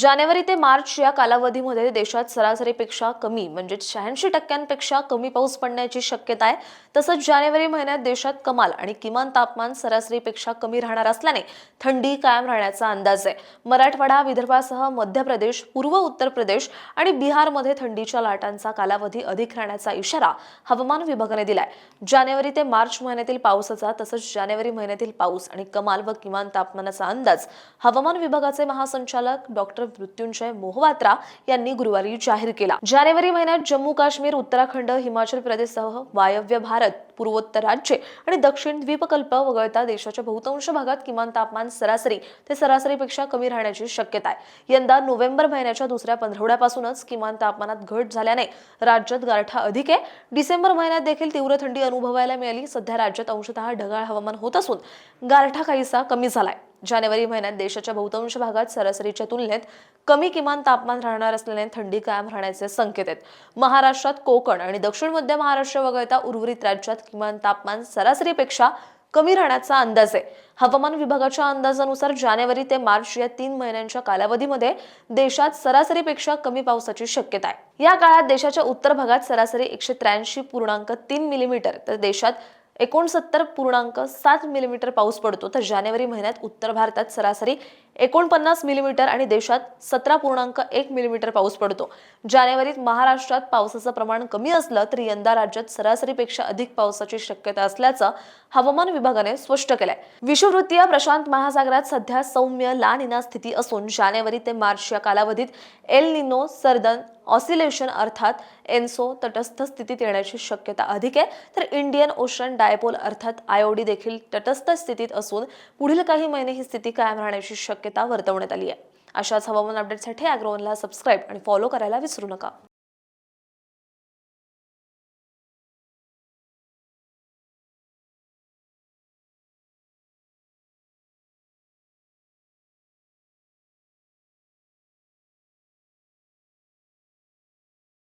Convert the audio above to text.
जानेवारी ते मार्च या कालावधीमध्ये देशात सरासरीपेक्षा कमी म्हणजे शहाऐंशी टक्क्यांपेक्षा कमी पाऊस पडण्याची शक्यता आहे. तसंच जानेवारी महिन्यात देशात कमाल आणि किमान तापमान सरासरीपेक्षा कमी राहणार असल्याने थंडी कायम राहण्याचा अंदाज आहे. मराठवाडा विदर्भासह मध्य प्रदेश पूर्व उत्तर प्रदेश आणि बिहारमध्ये थंडीच्या लाटांचा कालावधी अधिक राहण्याचा इशारा हवामान विभागाने दिलाय. जानेवारी ते मार्च महिन्यातील पावसाचा तसंच जानेवारी महिन्यातील पाऊस आणि कमाल व किमान तापमानाचा अंदाज हवामान विभागाचे महासंचालक डॉक्टर मृत्युंजय मोहवात्रा यांनी गुरुवारी जाहीर केला. जानेवारी महिन्यात जम्मू काश्मीर उत्तराखंड हिमाचल प्रदेशसह वायव्य भारत पूर्वोत्तर राज्ये आणि दक्षिण द्वीपकल्प वगळता देशाच्या बहुतांश भागात किमान तापमान सरासरी ते सरासरीपेक्षा कमी राहण्याची शक्यता आहे. यंदा नोव्हेंबर महिन्याच्या दुसऱ्या पंधरवड्यापासूनच किमान तापमानात घट झाल्याने राज्यात गारठा अधिक आहे. डिसेंबर महिन्यात देखील तीव्र थंडी अनुभवायला मिळाली. सध्या राज्यात अंशतः ढगाळ हवामान होत असून गारठा काहीसा कमी झालाय. जानेवारी महिन्यात देशाच्या बहुतांश भागात सरासरीच्या तुलनेत कमी किमान तापमान राहणार असल्याने थंडी कायम राहण्याचे संकेत आहेत. महाराष्ट्रात कोकण आणि दक्षिण मध्य महाराष्ट्र वगळता उर्वरित राज्यात किमान तापमान सरासरीपेक्षा कमी राहण्याचा अंदाज आहे. हवामान विभागाच्या अंदाजानुसार जानेवारी ते मार्च या तीन महिन्यांच्या कालावधीमध्ये देशात सरासरीपेक्षा कमी पावसाची शक्यता आहे. या काळात देशाच्या उत्तर भागात सरासरी एकशे त्र्याऐंशी पूर्णांक तीन मिलीमीटर तर देशात एकोणसत्तर पूर्णांक सात मिलीमीटर पाऊस पडतो. तर जानेवारी महिन्यात उत्तर भारतात सरासरी एकोणपन्नास मिलीमीटर आणि देशात सतरा पूर्णांक एक मिलीमीटर पाऊस पडतो. जानेवारीत महाराष्ट्रात पावसाचं प्रमाण कमी असलं तरी यंदा राज्यात सरासरीपेक्षा अधिक पावसाची शक्यता असल्याचं हवामान विभागाने स्पष्ट केलंय. विषुववृत्तीय प्रशांत महासागरात सध्या सौम्य ला निना स्थिती असून जानेवारी ते मार्च या कालावधीत एल निनो सर्दन ऑसिलेशन अर्थात एन्सो तटस्थ स्थितीत येण्याची शक्यता अधिक आहे. तर इंडियन ओशन डायपोल अर्थात आयओडी देखील तटस्थ स्थितीत असून पुढील काही महिने ही स्थिती कायम राहण्याची शक्यता वर्तवण्यात आली आहे. अशाच हवामान अपडेटसाठी अॅग्रोवनला सबस्क्राईब आणि फॉलो करायला विसरू नका.